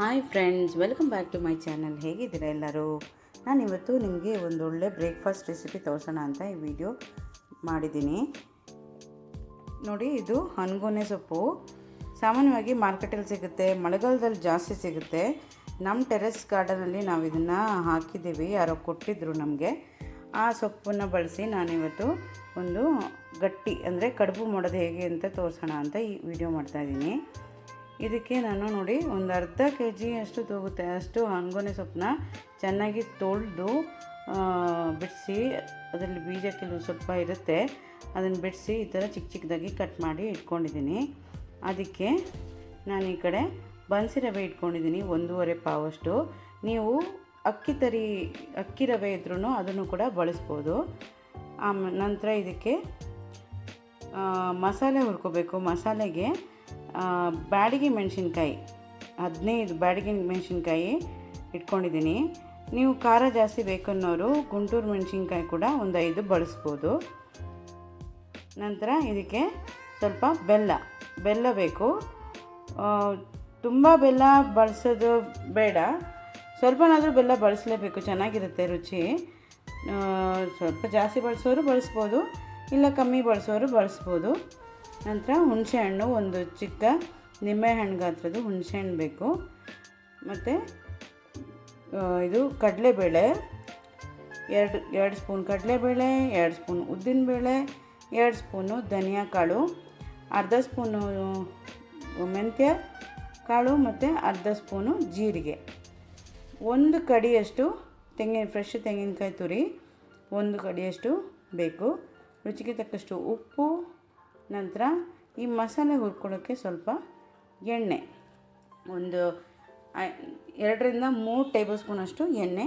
Hi friends welcome back to my channel ಹೇಗಿದ್ದೀರಾ ಎಲ್ಲರೂ? ನಾನು ಇವತ್ತು ನಿಮಗೆ ಒಂದು ಒಳ್ಳೆ ಬ್ರೇಕ್ಫಾಸ್ಟ್ ರೆಸಿಪಿ ತೋರಿಸೋಣ ಅಂತ ಈ ವಿಡಿಯೋ ಮಾಡಿದ್ದೀನಿ. ನೋಡಿ, ಇದು ಹನ್ಗೊನೆ ಸೊಪ್ಪು. ಸಾಮಾನ್ಯವಾಗಿ ಮಾರ್ಕೆಟಲ್ಲಿ ಸಿಗುತ್ತೆ, ಮಳೆಗಾಲದಲ್ಲಿ ಜಾಸ್ತಿ ಸಿಗುತ್ತೆ. ನಮ್ಮ ಟೆರೆಸ್ ಗಾರ್ಡನಲ್ಲಿ ನಾವು ಇದನ್ನು ಹಾಕಿದ್ದೀವಿ, ಯಾರೋ ಕೊಟ್ಟಿದ್ದರು ನಮಗೆ. ಆ ಸೊಪ್ಪನ್ನು ಬಳಸಿ ನಾನಿವತ್ತು ಒಂದು ಗಟ್ಟಿ ಅಂದರೆ ಕಡುಬು ಮಾಡೋದು ಹೇಗೆ ಅಂತ ತೋರಿಸೋಣ ಅಂತ ಈ ವಿಡಿಯೋ ಮಾಡ್ತಾಯಿದ್ದೀನಿ ಇದಕ್ಕೆ ನಾನು ನೋಡಿ ಒಂದು ಅರ್ಧ ಕೆ ಜಿ ಅಷ್ಟು ತೋಗುತ್ತೆ. ಅಷ್ಟು ಹಂಗೋನೆ ಸೊಪ್ಪನ್ನ ಚೆನ್ನಾಗಿ ತೊಳೆದು ಬಿಡಿಸಿ, ಅದರಲ್ಲಿ ಬೀಜ ಕೆಲವು ಸ್ವಲ್ಪ ಇರುತ್ತೆ. ಅದನ್ನು ಬಿಡಿಸಿ ಈ ಥರ ಚಿಕ್ಕ ಚಿಕ್ಕದಾಗಿ ಕಟ್ ಮಾಡಿ ಇಟ್ಕೊಂಡಿದ್ದೀನಿ. ಅದಕ್ಕೆ ನಾನು ಈ ಕಡೆ ಬನ್ಸಿ ರವೆ ಇಟ್ಕೊಂಡಿದ್ದೀನಿ, ಒಂದೂವರೆ ಪಾವಷ್ಟು. ನೀವು ಅಕ್ಕಿ ತರಿ, ಅಕ್ಕಿ ರವೆ ಇದ್ರೂ ಅದನ್ನು ಕೂಡ ಬಳಸ್ಬೋದು. ಆ ನಂತರ ಇದಕ್ಕೆ ಮಸಾಲೆ ಹುರ್ಕೋಬೇಕು. ಮಸಾಲೆಗೆ ಬ್ಯಾಡಗಿ ಮೆಣಸಿನ್ಕಾಯಿ, ಹದಿನೈದು ಬ್ಯಾಡಗಿ ಮೆಣಸಿನ್ಕಾಯಿ ಇಟ್ಕೊಂಡಿದ್ದೀನಿ. ನೀವು ಖಾರ ಜಾಸ್ತಿ ಬೇಕನ್ನೋರು ಗುಂಟೂರು ಮೆಣಸಿನ್ಕಾಯಿ ಕೂಡ ಒಂದು ಐದು ಬಳಸ್ಬೋದು. ನಂತರ ಇದಕ್ಕೆ ಸ್ವಲ್ಪ ಬೆಲ್ಲ ಬೆಲ್ಲ ಬೇಕು. ತುಂಬ ಬೆಲ್ಲ ಬಳಸೋದು ಬೇಡ. ಸ್ವಲ್ಪನಾದರೂ ಬೆಲ್ಲ ಬಳಸಲೇಬೇಕು, ಚೆನ್ನಾಗಿರುತ್ತೆ ರುಚಿ. ಸ್ವಲ್ಪ ಜಾಸ್ತಿ ಬಳಸೋರು ಬಳಸ್ಬೋದು, ಇಲ್ಲ ಕಮ್ಮಿ ಬಳಸೋರು ಬಳಸ್ಬೋದು. ನಂತರ ಹುಣಸೆಹಣ್ಣು ಒಂದು ಚಿಕ್ಕ ನಿಂಬೆಹಣ್ಣು ಗಾತ್ರದ್ದು ಹುಣಸೆಹಣ್ಣು ಬೇಕು. ಮತ್ತು ಇದು ಕಡಲೆಬೇಳೆ, ಎರಡು ಎರಡು ಸ್ಪೂನ್ ಕಡಲೆಬೇಳೆ, ಎರಡು ಸ್ಪೂನ್ ಉದ್ದಿನಬೇಳೆ, ಎರಡು ಸ್ಪೂನು ಧನಿಯಾ ಕಾಳು, ಅರ್ಧ ಸ್ಪೂನು ಮೆಂತ್ಯ ಕಾಳು ಮತ್ತು ಅರ್ಧ ಸ್ಪೂನು ಜೀರಿಗೆ. ಒಂದು ಕಡಿಯಷ್ಟು ತೆಂಗಿನ ಫ್ರೆಶ್ ತೆಂಗಿನಕಾಯಿ ತುರಿ ಒಂದು ಕಡಿಯಷ್ಟು ಬೇಕು. ರುಚಿಗೆ ತಕ್ಕಷ್ಟು ಉಪ್ಪು ನಂತರ ಈ ಮಸಾಲೆ ಹುರ್ಕೊಳ್ಳೋಕ್ಕೆ ಸ್ವಲ್ಪ ಎಣ್ಣೆ. ಒಂದು ಎರಡರಿಂದ ಮೂರು ಟೇಬಲ್ ಸ್ಪೂನಷ್ಟು ಎಣ್ಣೆ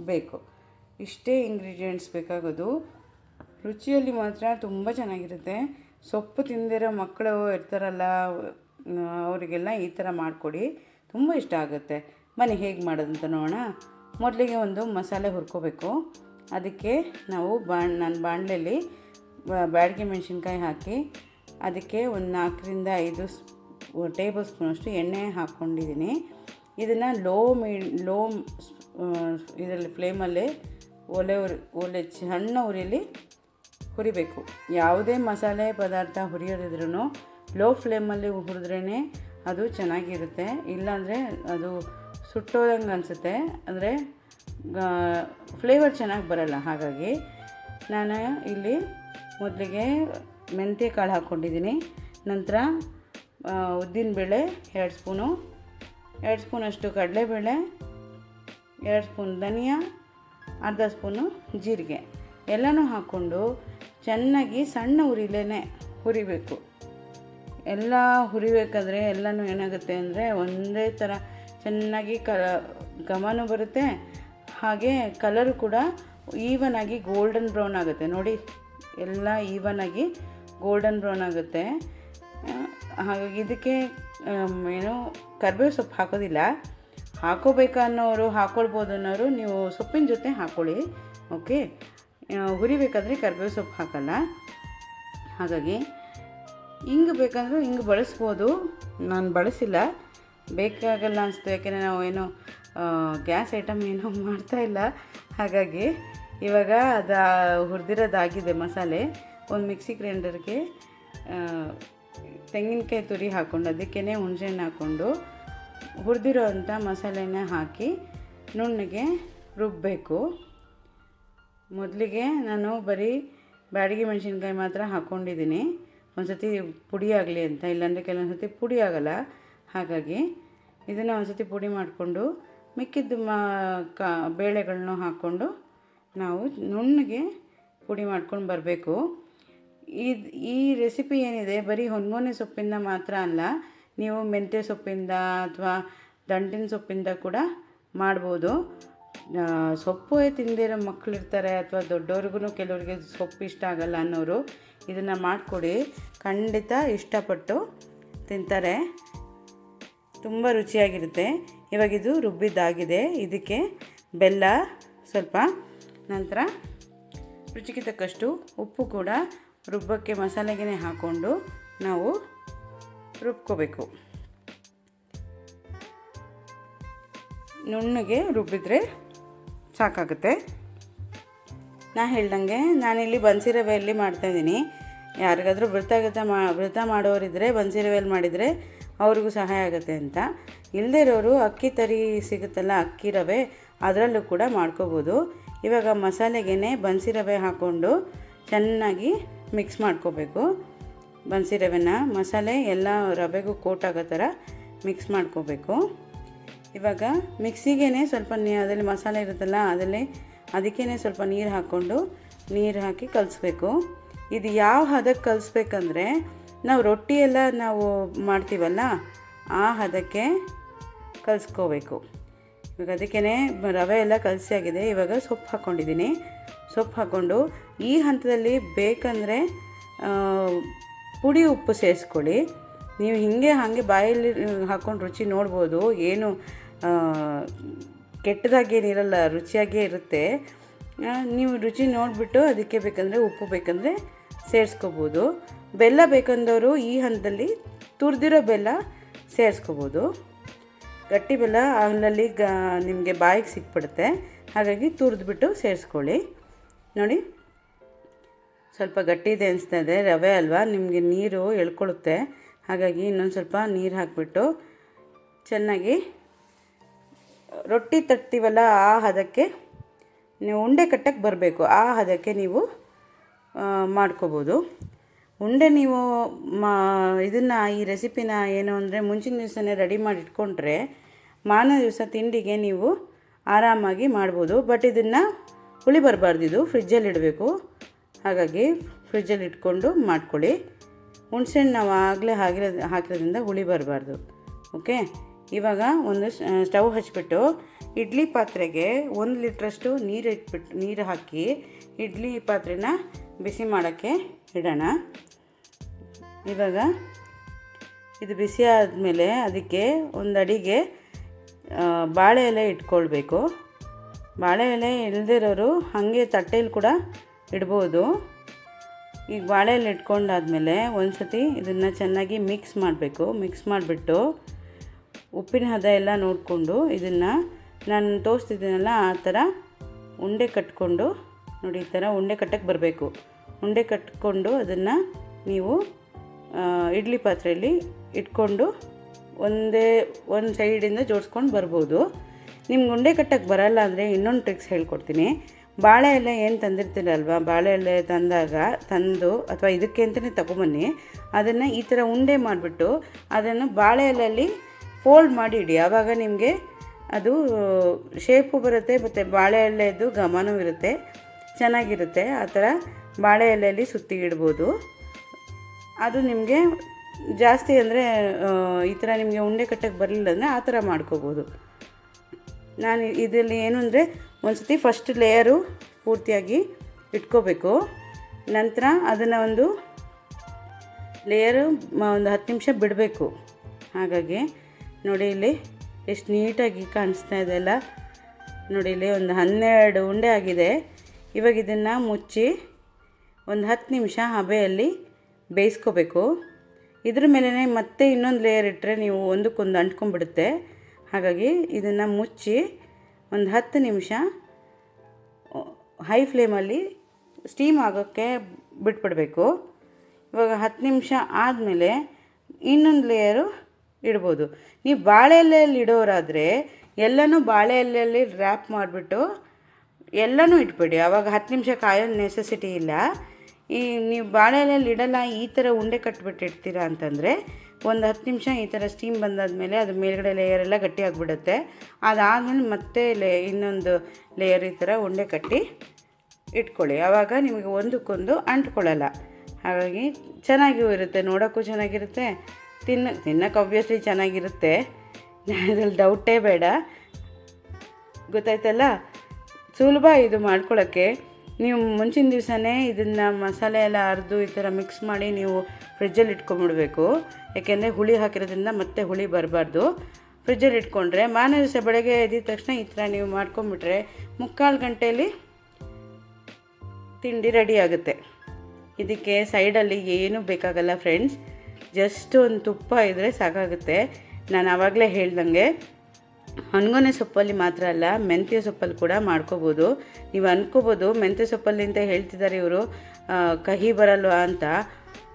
ಬೇಕು. ಇಷ್ಟೇ ಇಂಗ್ರೀಡಿಯೆಂಟ್ಸ್ ಬೇಕಾಗೋದು. ರುಚಿಯಲ್ಲಿ ಮಾತ್ರ ತುಂಬ ಚೆನ್ನಾಗಿರುತ್ತೆ. ಸೊಪ್ಪು ತಿಂದಿರೋ ಮಕ್ಕಳು ಇರ್ತಾರಲ್ಲ ಅವರಿಗೆಲ್ಲ ಈ ಥರ ಮಾಡಿಕೊಡಿ. ತುಂಬ ಇಷ್ಟ ಆಗುತ್ತೆ. ಬನ್ನಿ ಹೇಗೆ ಅಂತ ನೋಡೋಣ. ಮೊದಲಿಗೆ ಒಂದು ಮಸಾಲೆ ಹುರ್ಕೋಬೇಕು. ಅದಕ್ಕೆ ನಾವು ಬಾಣ್, ನಾನು ಬಾಣಲೆಯಲ್ಲಿ ಬ್ಯಾಡಗಿ ಮೆಣಸಿನ್ಕಾಯಿ ಹಾಕಿ ಅದಕ್ಕೆ ಒಂದು ನಾಲ್ಕರಿಂದ ಐದು ಟೇಬಲ್ ಸ್ಪೂನಷ್ಟು ಎಣ್ಣೆ ಹಾಕ್ಕೊಂಡಿದ್ದೀನಿ. ಇದನ್ನು ಲೋ ಮೀ ಲೋ ಇದರಲ್ಲಿ ಫ್ಲೇಮಲ್ಲಿ ಒಲೆ ಉರಿ, ಒಲೆ ಸಣ್ಣ ಉರಿಯಲ್ಲಿ ಹುರಿಬೇಕು. ಯಾವುದೇ ಮಸಾಲೆ ಪದಾರ್ಥ ಹುರಿಯೋದಿದ್ರೂ ಲೋ ಫ್ಲೇಮಲ್ಲಿ ಹುರಿದ್ರೇ ಅದು ಚೆನ್ನಾಗಿರುತ್ತೆ. ಇಲ್ಲಾಂದರೆ ಅದು ಸುಟ್ಟೋದಂಗೆ ಅನಿಸುತ್ತೆ. ಅಂದರೆ ಫ್ಲೇವರ್ ಚೆನ್ನಾಗಿ ಬರಲ್ಲ. ಹಾಗಾಗಿ ನಾನು ಇಲ್ಲಿ ಮೊದಲಿಗೆ ಮೆಂತ್ಯ ಕಾಳು ಹಾಕ್ಕೊಂಡಿದ್ದೀನಿ. ನಂತರ ಉದ್ದಿನಬೇಳೆ ಎರಡು ಸ್ಪೂನು. ಎರಡು ಸ್ಪೂನಷ್ಟು ಕಡಲೆಬೇಳೆ. ಎರಡು ಸ್ಪೂನ್ ಧನಿಯಾ. ಅರ್ಧ ಸ್ಪೂನು ಜೀರಿಗೆ. ಎಲ್ಲನೂ ಹಾಕ್ಕೊಂಡು ಚೆನ್ನಾಗಿ ಸಣ್ಣ ಉರಿಲೇ ಹುರಿಬೇಕು. ಎಲ್ಲ ಹುರಿಬೇಕಾದ್ರೆ ಎಲ್ಲನೂ ಏನಾಗುತ್ತೆ ಅಂದರೆ ಒಂದೇ ಥರ ಚೆನ್ನಾಗಿ ಕ ಘಮನೂ ಬರುತ್ತೆ. ಹಾಗೆ ಕಲರು ಕೂಡ ಈವನ್ ಆಗಿ ಗೋಲ್ಡನ್ ಬ್ರೌನ್ ಆಗುತ್ತೆ. ನೋಡಿ. ಎಲ್ಲ ಈವನ್ ಆಗಿ ಗೋಲ್ಡನ್ ಬ್ರೌನ್ ಆಗುತ್ತೆ. ಹಾಗಾಗಿ ಇದಕ್ಕೆ ಏನು ಕರ್ಬೇವು ಸೊಪ್ಪು ಹಾಕೋದಿಲ್ಲ. ಹಾಕೋಬೇಕಾ ಅನ್ನೋರು ಹಾಕ್ಕೊಳ್ಬೋದು ಅನ್ನೋರು ನೀವು ಸೊಪ್ಪಿನ ಜೊತೆ ಹಾಕೊಳ್ಳಿ. ಓಕೆ? ಹುರಿಬೇಕಾದ್ರೆ ಕರ್ಬೇವು ಸೊಪ್ಪು ಹಾಕಲ್ಲ. ಹಾಗಾಗಿ ಹಿಂಗೆ ಬೇಕಂದ್ರೆ ಹಿಂಗೆ ಬಳಸ್ಬೋದು. ನಾನು ಬಳಸಿಲ್ಲ. ಬೇಕಾಗಲ್ಲ ಅನಿಸ್ತು. ಯಾಕೆಂದರೆ ನಾವು ಏನು ಗ್ಯಾಸ್ ಐಟಮ್ ಏನೋ ಮಾಡ್ತಾ ಇಲ್ಲ. ಹಾಗಾಗಿ ಇವಾಗ ಅದು ಹುರಿದಿರೋದಾಗಿದೆ ಮಸಾಲೆ. ಒಂದು ಮಿಕ್ಸಿ ಗ್ರೈಂಡರ್ಗೆ ತೆಂಗಿನಕಾಯಿ ತುರಿ ಹಾಕ್ಕೊಂಡು ಅದಕ್ಕೇ ಹುಣಸೆಹಣ್ಣು ಹಾಕ್ಕೊಂಡು ಹುರಿದಿರೋ ಅಂಥ ಮಸಾಲೆನ ಹಾಕಿ ನುಣ್ಣಗೆ ರುಬ್ಬಬೇಕು ಮೊದಲಿಗೆ ನಾನು ಬರೀ ಬ್ಯಾಡಗಿ ಮೆಣಸಿನ್ಕಾಯಿ ಮಾತ್ರ ಹಾಕ್ಕೊಂಡಿದ್ದೀನಿ ಒಂದು ಸತಿ ಪುಡಿ ಆಗಲಿ ಅಂತ, ಇಲ್ಲಾಂದರೆ ಕೆಲವೊಂದು ಸತಿ ಪುಡಿ ಆಗಲ್ಲ. ಹಾಗಾಗಿ ಇದನ್ನು ಒಂದು ಸತಿ ಪುಡಿ ಮಾಡಿಕೊಂಡು, ಮಿಕ್ಕಿದ್ದು ಮಾ, ಕಾ ಬೇಳೆಗಳನ್ನೂ ಹಾಕ್ಕೊಂಡು ನಾವು ನುಣ್ಣಗೆ ಪುಡಿ ಮಾಡ್ಕೊಂಡು ಬರಬೇಕು. ಇದು, ಈ ರೆಸಿಪಿ ಏನಿದೆ? ಬರೀ ಹೊನ್ಗೊನೆ ಸೊಪ್ಪಿಂದ ಮಾತ್ರ ಅಲ್ಲ, ನೀವು ಮೆಂತ್ಯ ಸೊಪ್ಪಿಂದ ಅಥವಾ ದಂಟಿನ ಸೊಪ್ಪಿಂದ ಕೂಡ ಮಾಡ್ಬೋದು. ಸೊಪ್ಪು ತಿಂದಿರೋ ಮಕ್ಕಳಿರ್ತಾರೆ ಅಥವಾ ದೊಡ್ಡವ್ರಿಗೂ ಕೆಲವರಿಗೆ ಸೊಪ್ಪು ಇಷ್ಟ ಆಗಲ್ಲ ಅನ್ನೋರು ಇದನ್ನು ಮಾಡಿಕೊಡಿ. ಖಂಡಿತ ಇಷ್ಟಪಟ್ಟು ತಿಂತಾರೆ. ತುಂಬ ರುಚಿಯಾಗಿರುತ್ತೆ. ಇವಾಗ ಇದು ರುಬ್ಬಿದ್ದಾಗಿದೆ. ಇದಕ್ಕೆ ಬೆಲ್ಲ ಸ್ವಲ್ಪ ನಂತರ ರುಚಿಗೆ ತಕ್ಕಷ್ಟು ಉಪ್ಪು ಕೂಡ ರುಬ್ಬಕ್ಕೆ ಮಸಾಲೆಗೆ ಹಾಕ್ಕೊಂಡು ನಾವು ರುಬ್ಕೋಬೇಕು. ನುಣ್ಣಗೆ ರುಬ್ಬಿದ್ರೆ ಸಾಕಾಗುತ್ತೆ. ನಾ ಹೇಳ್ದಂಗೆ ನಾನಿಲ್ಲಿ ಬನ್ಸಿ ರವೆಯಲ್ಲಿ ಮಾಡ್ತಾಯಿದ್ದೀನಿ. ಯಾರಿಗಾದರೂ ವೃತ್ತ ಗತ ಮಾ, ವೃತ ಮಾಡೋರಿದ್ದರೆ ಬನ್ಸಿ ರವೆಯಲ್ಲಿ ಮಾಡಿದರೆ ಅವ್ರಿಗೂ ಸಹಾಯ ಆಗುತ್ತೆ ಅಂತ. ಇಲ್ಲದೇ ಇರೋರು ಅಕ್ಕಿ ತರಿ ಸಿಗುತ್ತಲ್ಲ, ಅಕ್ಕಿ ರವೆ ಅದರಲ್ಲೂ ಕೂಡ ಮಾಡ್ಕೋಬೋದು. ಇವಾಗ ಮಸಾಲೆಗೆ ಬನ್ಸಿ ರವೆ ಹಾಕ್ಕೊಂಡು ಚೆನ್ನಾಗಿ ಮಿಕ್ಸ್ ಮಾಡ್ಕೋಬೇಕು. ಬನ್ಸಿ ರವೆನ ಮಸಾಲೆ ಎಲ್ಲ ರವೆಗೂ ಕೋಟ್ ಆಗೋ ಥರ ಮಿಕ್ಸ್ ಮಾಡ್ಕೋಬೇಕು. ಇವಾಗ ಮಿಕ್ಸಿಗೆ ಸ್ವಲ್ಪ ನೀ, ಅದರಲ್ಲಿ ಮಸಾಲೆ ಇರುತ್ತಲ್ಲ, ಅದರಲ್ಲಿ ಅದಕ್ಕೇ ಸ್ವಲ್ಪ ನೀರು ಹಾಕ್ಕೊಂಡು ನೀರು ಹಾಕಿ ಕಲಿಸ್ಬೇಕು. ಇದು ಯಾವ ಹದಕ್ಕೆ ಕಲಿಸ್ಬೇಕಂದ್ರೆ ನಾವು ರೊಟ್ಟಿ ಎಲ್ಲ ನಾವು ಮಾಡ್ತೀವಲ್ಲ, ಆ ಹದಕ್ಕೆ ಕಲಿಸ್ಕೋಬೇಕು. ಇವಾಗ ಅದಕ್ಕೇ ರವೆ ಎಲ್ಲ ಕಲಸಿ ಆಗಿದೆ. ಇವಾಗ ಸೊಪ್ಪು ಹಾಕ್ಕೊಂಡಿದ್ದೀನಿ. ಸೊಪ್ಪು ಹಾಕ್ಕೊಂಡು ಈ ಹಂತದಲ್ಲಿ ಬೇಕಂದರೆ ಪುಡಿ ಉಪ್ಪು ಸೇರಿಸ್ಕೊಳ್ಳಿ. ನೀವು ಹೀಗೆ ಹಾಗೆ ಬಾಯಲ್ಲಿ ಹಾಕ್ಕೊಂಡು ರುಚಿ ನೋಡ್ಬೋದು. ಏನು ಕೆಟ್ಟದಾಗೇನಿರಲ್ಲ ರುಚಿಯಾಗೇ ಇರುತ್ತೆ. ನೀವು ರುಚಿ ನೋಡಿಬಿಟ್ಟು ಅದಕ್ಕೆ ಬೇಕಂದರೆ ಉಪ್ಪು ಬೇಕಂದರೆ ಸೇರಿಸ್ಕೋಬೋದು. ಬೆಲ್ಲ ಬೇಕಂದವರು ಈ ಹಂತದಲ್ಲಿ ತುರಿದಿರೋ ಬೆಲ್ಲ ಸೇರಿಸ್ಕೋಬೋದು. ಗಟ್ಟಿ ಬೆಲ್ಲ ಅಲ್ಲಲ್ಲಿ ಗ ನಿಮಗೆ ಬಾಯಿಗೆ ಸಿಕ್ಬಿಡುತ್ತೆ. ಹಾಗಾಗಿ ತುರಿದ್ಬಿಟ್ಟು ಸೇರಿಸ್ಕೊಳ್ಳಿ. ನೋಡಿ, ಸ್ವಲ್ಪ ಗಟ್ಟಿ ಇದೆ ಅನಿಸ್ತಾ ಇದೆ ರವೆ ಅಲ್ವಾ? ನಿಮಗೆ ನೀರು ಎಳ್ಕೊಳ್ಳುತ್ತೆ ಹಾಗಾಗಿ ಇನ್ನೊಂದು ಸ್ವಲ್ಪ ನೀರು ಹಾಕಿಬಿಟ್ಟು ಚೆನ್ನಾಗಿ ರೊಟ್ಟಿ ತಟ್ತೀವಲ್ಲ ಆ ಹದಕ್ಕೆ ನೀವು ಉಂಡೆ ಕಟ್ಟಕ್ಕೆ ಬರಬೇಕು. ಆ ಹದಕ್ಕೆ ನೀವು ಮಾಡ್ಕೋಬೋದು. ಉಂಡೆ ನೀವು, ಮಾ, ಇದನ್ನು, ಈ ರೆಸಿಪಿನ ಏನು ಅಂದರೆ ಮುಂಚಿನ ದಿವಸನೇ ರೆಡಿ ಮಾಡಿ ಇಟ್ಕೊಂಡ್ರೆ ಮಾನ ದಿವಸ ತಿಂಡಿಗೆ ನೀವು ಆರಾಮಾಗಿ ಮಾಡ್ಬೋದು. ಬಟ್ ಇದನ್ನು ಹುಳಿ ಬರಬಾರ್ದು, ಇದು ಫ್ರಿಜ್ಜಲ್ಲಿ ಇಡಬೇಕು. ಹಾಗಾಗಿ ಫ್ರಿಜ್ಜಲ್ಲಿ ಇಟ್ಕೊಂಡು ಮಾಡ್ಕೊಳ್ಳಿ. ಹುಣ್ಸೆಹಣ್ಣು ನಾವು ಆಗಲೇ ಹಾಕಿರೋ ಹಾಕಿರೋದ್ರಿಂದ ಹುಳಿ ಬರಬಾರ್ದು. ಓಕೆ ಇವಾಗ ಒಂದು ಸ್ಟವ್ ಹಚ್ಚಿಬಿಟ್ಟು ಇಡ್ಲಿ ಪಾತ್ರೆಗೆ ಒಂದು ಲೀಟ್ರಷ್ಟು ನೀರು ಇಟ್ಬಿಟ್ಟು ನೀರು ಹಾಕಿ ಇಡ್ಲಿ ಪಾತ್ರೆನ ಬಿಸಿ ಮಾಡೋಕ್ಕೆ ಇಡೋಣ. ಇವಾಗ ಇದು ಬಿಸಿ ಆದಮೇಲೆ ಅದಕ್ಕೆ ಒಂದು ಅಡಿಗೆ ಬಾಳೆ ಎಲೆ ಇಟ್ಕೊಳ್ಬೇಕು. ಬಾಳೆ ಎಲೆ ಇಲ್ದಿರೋರು ಹಾಗೆ ತಟ್ಟೆಯಲ್ಲಿ ಕೂಡ ಇಡ್ಬೋದು. ಈಗ ಬಾಳೆ ಎಲೆ ಇಟ್ಕೊಂಡಾದ್ಮೇಲೆ ಒಂದು ಸತಿ ಇದನ್ನು ಚೆನ್ನಾಗಿ ಮಿಕ್ಸ್ ಮಾಡಬೇಕು. ಮಿಕ್ಸ್ ಮಾಡಿಬಿಟ್ಟು ಉಪ್ಪಿನ ಹದ ಎಲ್ಲ ನೋಡಿಕೊಂಡು ಇದನ್ನು ನಾನು ತೋರಿಸ್ತಿದ್ದೀನಲ್ಲ ಆ ಥರ ಉಂಡೆ ಕಟ್ಕೊಂಡು ನೋಡಿ ಈ ಥರ ಉಂಡೆ ಕಟ್ಟಕ್ಕೆ ಬರಬೇಕು. ಉಂಡೆ ಕಟ್ಕೊಂಡು ಅದನ್ನು ನೀವು ಇಡ್ಲಿ ಪಾತ್ರೆಯಲ್ಲಿ ಇಟ್ಕೊಂಡು ಒಂದೇ, ಒಂದು ಸೈಡಿಂದ ಜೋಡಿಸ್ಕೊಂಡು ಬರ್ಬೋದು. ನಿಮ್ಗೆ ಉಂಡೆ ಕಟ್ಟಕ್ಕೆ ಬರಲ್ಲ ಅಂದರೆ ಇನ್ನೊಂದು ಟ್ರಿಕ್ಸ್ ಹೇಳ್ಕೊಡ್ತೀನಿ. ಬಾಳೆ ಎಲೆ ಏನು ತಂದಿರ್ತೀರಲ್ವ? ಬಾಳೆ ಎಲೆ ತಂದಾಗ ತಂದು ಅಥವಾ ಇದಕ್ಕೆ ಅಂತಲೇ ತಗೊಂಬನ್ನಿ. ಅದನ್ನು ಈ ಥರ ಉಂಡೆ ಮಾಡಿಬಿಟ್ಟು ಅದನ್ನು ಬಾಳೆ ಎಲೆಯಲ್ಲಿ ಫೋಲ್ಡ್ ಮಾಡಿ ಇಡಿ. ಆವಾಗ ನಿಮಗೆ ಅದು ಶೇಪು ಬರುತ್ತೆ, ಮತ್ತು ಬಾಳೆ ಎಲೆದು ಘಮನೂ ಇರುತ್ತೆ. ಚೆನ್ನಾಗಿರುತ್ತೆ. ಆ ಥರ ಬಾಳೆ ಎಲೆಯಲ್ಲಿ ಸುತ್ತಿ ಇಡ್ಬೋದು. ಅದು ನಿಮಗೆ ಜಾಸ್ತಿ ಅಂದರೆ ಈ ಥರ ನಿಮಗೆ ಉಂಡೆ ಕಟ್ಟಕ್ಕೆ ಬರಲಿಲ್ಲ ಅಂದರೆ ಆ ಥರ ಮಾಡ್ಕೋಬೋದು. ನಾನು ಇದರಲ್ಲಿ ಏನು ಅಂದರೆ ಒಂದು ಸತಿ ಫಸ್ಟ್ ಲೇಯರು ಪೂರ್ತಿಯಾಗಿ ಇಟ್ಕೋಬೇಕು. ನಂತರ ಅದನ್ನು ಒಂದು ಲೇಯರು ಒಂದು ಹತ್ತು ನಿಮಿಷ ಬಿಡಬೇಕು. ಹಾಗಾಗಿ ನೋಡಿ ಇಲ್ಲಿ ಎಷ್ಟು ನೀಟಾಗಿ ಕಾಣಿಸ್ತಾ ಇದೆ ಅಲ್ಲ. ನೋಡಿ ಇಲ್ಲಿ ಒಂದು ಹನ್ನೆರಡು ಉಂಡೆ ಆಗಿದೆ. ಇವಾಗ ಇದನ್ನು ಮುಚ್ಚಿ ಒಂದು ಹತ್ತು ನಿಮಿಷ ಹಬೆಯಲ್ಲಿ ಬೇಯಿಸ್ಕೋಬೇಕು. ಇದ್ರ ಮೇಲೇ ಮತ್ತೆ ಇನ್ನೊಂದು ಲೇಯರ್ ಇಟ್ಟರೆ ನೀವು ಒಂದಕ್ಕೊಂದು ಅಂಟ್ಕೊಂಡ್ಬಿಡುತ್ತೆ. ಹಾಗಾಗಿ ಇದನ್ನು ಮುಚ್ಚಿ ಒಂದು ಹತ್ತು ನಿಮಿಷ ಹೈ ಫ್ಲೇಮಲ್ಲಿ ಸ್ಟೀಮ್ ಆಗೋಕ್ಕೆ ಬಿಟ್ಬಿಡಬೇಕು. ಇವಾಗ ಹತ್ತು ನಿಮಿಷ ಆದಮೇಲೆ ಇನ್ನೊಂದು ಲೇಯರು ಇಡ್ಬೋದು. ನೀವು ಬಾಳೆ ಎಲೆಯಲ್ಲಿ ಇಡೋರಾದರೆ ಎಲ್ಲನೂ ಬಾಳೆ ಎಲೆಯಲ್ಲಿ ರ್ಯಾಪ್ ಮಾಡಿಬಿಟ್ಟು ಎಲ್ಲನೂ ಇಟ್ಬಿಡಿ. ಆವಾಗ ಹತ್ತು ನಿಮಿಷ ಕಾಯೋ ನೆಸೆಸಿಟಿ ಇಲ್ಲ. ಈ ನೀವು ಬಾಳೆಲೆಯಲ್ಲಿ ಇಡಲ್ಲ, ಈ ಥರ ಉಂಡೆ ಕಟ್ಬಿಟ್ಟಿರ್ತೀರಾ ಅಂತಂದರೆ ಒಂದು ಹತ್ತು ನಿಮಿಷ ಈ ಥರ ಸ್ಟೀಮ್ ಬಂದಾದಮೇಲೆ ಅದು ಮೇಲ್ಗಡೆ ಲೇಯರ್ ಎಲ್ಲ ಗಟ್ಟಿ ಆಗಿಬಿಡುತ್ತೆ. ಅದಾದಮೇಲೆ ಮತ್ತೆ ಲೇ ಇನ್ನೊಂದು ಲೇಯರ್ ಈ ಥರ ಉಂಡೆ ಕಟ್ಟಿ ಇಟ್ಕೊಳ್ಳಿ. ಆವಾಗ ನಿಮಗೆ ಒಂದಕ್ಕೊಂದು ಅಂಟ್ಕೊಳ್ಳಲ್ಲ. ಹಾಗಾಗಿ ಚೆನ್ನಾಗಿಯೂ ಇರುತ್ತೆ, ನೋಡೋಕ್ಕೂ ಚೆನ್ನಾಗಿರುತ್ತೆ, ತಿನ್ನ ತಿನ್ನೋಕೆ ಆಬ್ವಿಯಸ್ಲಿ ಚೆನ್ನಾಗಿರುತ್ತೆ. ಅದ್ರಲ್ಲಿ ಡೌಟೇ ಬೇಡ. ಗೊತ್ತಾಯ್ತಲ್ಲ? ಸುಲಭ ಇದು ಮಾಡ್ಕೊಳ್ಳೋಕ್ಕೆ ನೀವು ಮುಂಚಿನ ದಿವಸನೇ ಇದನ್ನು ಮಸಾಲೆ ಎಲ್ಲ ಅರ್ದು ಈ ಥರ ಮಿಕ್ಸ್ ಮಾಡಿ ನೀವು ಫ್ರಿಜ್ಜಲ್ಲಿ ಇಟ್ಕೊಂಡ್ಬಿಡ್ಬೇಕು. ಯಾಕೆಂದರೆ ಹುಳಿ ಹಾಕಿರೋದ್ರಿಂದ ಮತ್ತೆ ಹುಳಿ ಬರಬಾರ್ದು. ಫ್ರಿಜ್ಜಲ್ಲಿ ಇಟ್ಕೊಂಡ್ರೆ ಮಾರನೇ ದಿವಸ ಬೆಳಗ್ಗೆ ಎದ್ದಿದ ತಕ್ಷಣ ಈ ಥರ ನೀವು ಮಾಡ್ಕೊಂಬಿಟ್ರೆ ಮುಕ್ಕಾಲು ಗಂಟೆಯಲ್ಲಿ ತಿಂಡಿ ರೆಡಿ ಆಗುತ್ತೆ. ಇದಕ್ಕೆ ಸೈಡಲ್ಲಿ ಏನೂ ಬೇಕಾಗಲ್ಲ ಫ್ರೆಂಡ್ಸ್ ಜಸ್ಟ್ ಒಂದು ತುಪ್ಪ ಇದ್ದರೆ ಸಾಕಾಗುತ್ತೆ. ನಾನು ಆವಾಗಲೇ ಹೇಳ್ದಂಗೆ ಹಣ್ಗೊನೆ ಸೊಪ್ಪಲ್ಲಿ ಮಾತ್ರ ಅಲ್ಲ, ಮೆಂತ್ಯ ಸೊಪ್ಪಲ್ಲಿ ಕೂಡ ಮಾಡ್ಕೋಬೋದು. ನೀವು ಅನ್ಕೋಬೋದು, ಮೆಂತ್ಯ ಸೊಪ್ಪಲ್ಲಿ ಅಂತ ಹೇಳ್ತಿದ್ದಾರೆ ಇವರು. ಕಹಿ ಬರಲ್ಲ ಅಂತ.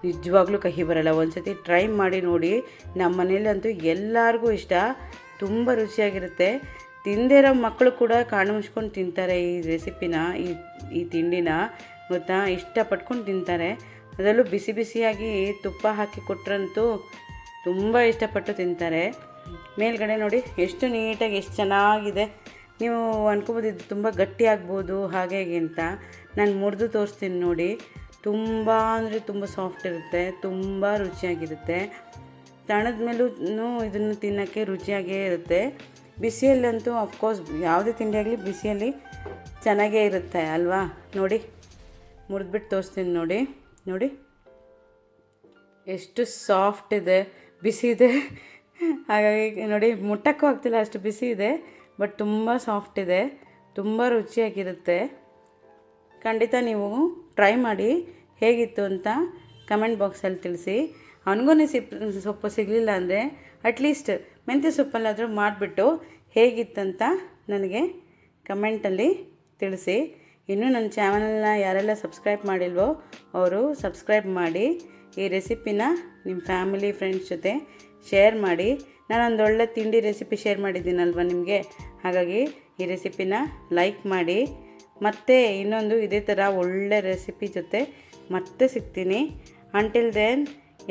ನಿಜವಾಗ್ಲೂ ಕಹಿ ಬರಲ್ಲ. ಒಂದ್ಸತಿ ಟ್ರೈ ಮಾಡಿ ನೋಡಿ. ನಮ್ಮ ಮನೇಲಂತೂ ಎಲ್ಲರಿಗೂ ಇಷ್ಟ. ತುಂಬ ರುಚಿಯಾಗಿರುತ್ತೆ. ತಿಂದೇ ಇರೋ ಮಕ್ಕಳು ಕೂಡ ಕಾಣು ತಿಂತಾರೆ ಈ ರೆಸಿಪಿನ, ಈ ಈ ತಿಂಡಿನ. ಗೊತ್ತಾ? ಇಷ್ಟಪಟ್ಕೊಂಡು ತಿಂತಾರೆ. ಅದರಲ್ಲೂ ಬಿಸಿ ಬಿಸಿಯಾಗಿ ತುಪ್ಪ ಹಾಕಿ ಕೊಟ್ರಂತೂ ತುಂಬ ಇಷ್ಟಪಟ್ಟು ತಿಂತಾರೆ. ಮೇಲ್ಗಡೆ ನೋಡಿ ಎಷ್ಟು ನೀಟಾಗಿ ಎಷ್ಟು ಚೆನ್ನಾಗಿದೆ. ನೀವು ಅನ್ಕೋಬೋದು ಇದು ತುಂಬ ಗಟ್ಟಿ ಆಗ್ಬೋದು ಹಾಗೆ ಅಂತ. ನಾನು ಮುರಿದು ತೋರಿಸ್ತೀನಿ ನೋಡಿ. ತುಂಬ ಅಂದರೆ ತುಂಬ ಸಾಫ್ಟ್ ಇರುತ್ತೆ, ತುಂಬ ರುಚಿಯಾಗಿರುತ್ತೆ. ತಣದ ಮೇಲೂ ಇದನ್ನು ತಿನ್ನೋಕ್ಕೆ ರುಚಿಯಾಗೇ ಇರುತ್ತೆ. ಬಿಸಿಯಲ್ಲಂತೂ ಅಫ್ಕೋರ್ಸ್ ಯಾವುದೇ ತಿಂಡಿ ಆಗಲಿ ಬಿಸಿಯಲ್ಲಿ ಚೆನ್ನಾಗೇ ಇರುತ್ತೆ ಅಲ್ವಾ? ನೋಡಿ, ಮುರಿದ್ಬಿಟ್ಟು ತೋರಿಸ್ತೀನಿ ನೋಡಿ. ನೋಡಿ, ಎಷ್ಟು ಸಾಫ್ಟ್ ಇದೆ, ಬಿಸಿ ಇದೆ. ಹಾಗಾಗಿ ನೋಡಿ, ಮುಟ್ಟಕ್ಕೂ ಆಗ್ತಿಲ್ಲ, ಅಷ್ಟು ಬಿಸಿ ಇದೆ ಬಟ್ ತುಂಬ ಸಾಫ್ಟ್ ಇದೆ, ತುಂಬ ರುಚಿಯಾಗಿರುತ್ತೆ. ಖಂಡಿತ ನೀವು ಟ್ರೈ ಮಾಡಿ ಹೇಗಿತ್ತು ಅಂತ ಕಮೆಂಟ್ ಬಾಕ್ಸಲ್ಲಿ ತಿಳಿಸಿ. ಅವನಿಗೂ ಸಿಪ್, ಸೊಪ್ಪು ಸಿಗಲಿಲ್ಲ ಅಂದರೆ ಅಟ್ಲೀಸ್ಟ್ ಮೆಂತ್ಯ ಸೊಪ್ಪಲ್ಲಾದರೂ ಮಾಡಿಬಿಟ್ಟು ಹೇಗಿತ್ತಂತ ನನಗೆ ಕಮೆಂಟಲ್ಲಿ ತಿಳಿಸಿ. ಇನ್ನೂ ನನ್ನ ಚಾನಲ್ನ ಯಾರೆಲ್ಲ ಸಬ್ಸ್ಕ್ರೈಬ್ ಮಾಡಿಲ್ವೋ, ಅವರು ಸಬ್ಸ್ಕ್ರೈಬ್ ಮಾಡಿ ಈ ರೆಸಿಪಿನ ನಿಮ್ಮ ಫ್ಯಾಮಿಲಿ ಫ್ರೆಂಡ್ಸ್ ಜೊತೆ ಶೇರ್ ಮಾಡಿ. ನಾನೊಂದು ಒಳ್ಳೆ ತಿಂಡಿ ರೆಸಿಪಿ ಶೇರ್ ಮಾಡಿದ್ದೀನಲ್ವ ನಿಮಗೆ? ಹಾಗಾಗಿ ಈ ರೆಸಿಪಿನ ಲೈಕ್ ಮಾಡಿ. ಮತ್ತೆ ಇನ್ನೊಂದು ಇದೇ ಥರ ಒಳ್ಳೆ ರೆಸಿಪಿ ಜೊತೆ ಮತ್ತೆ ಸಿಗ್ತೀನಿ. ಅಂಟಿಲ್ ದೆನ್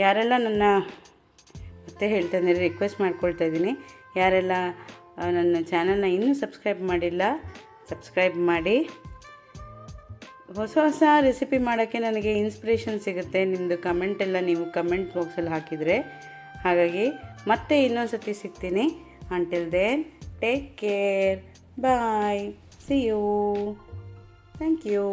ಯಾರೆಲ್ಲ ನನ್ನ ಮತ್ತೆ ಹೇಳ್ತಾ ಇದ್ದೀನಿ ರಿಕ್ವೆಸ್ಟ್ ಮಾಡ್ಕೊಳ್ತಾ ಇದ್ದೀನಿ. ಯಾರೆಲ್ಲ ನನ್ನ ಚಾನಲ್ನ ಇನ್ನೂ ಸಬ್ಸ್ಕ್ರೈಬ್ ಮಾಡಿಲ್ಲ ಸಬ್ಸ್ಕ್ರೈಬ್ ಮಾಡಿ. ಹೊಸ ಹೊಸ ರೆಸಿಪಿ ಮಾಡೋಕ್ಕೆ ನನಗೆ ಇನ್ಸ್ಪಿರೇಷನ್ ಸಿಗುತ್ತೆ. ನಿಮ್ಮದು ಕಮೆಂಟ್ ಎಲ್ಲ ನೀವು ಕಮೆಂಟ್ ಬಾಕ್ಸಲ್ಲಿ ಹಾಕಿದರೆ. ಹಾಗಾಗಿ ಮತ್ತೆ ಇನ್ನೊಂದು ಸತಿ ಸಿಗ್ತೀನಿ. Until then take care bye see you thank you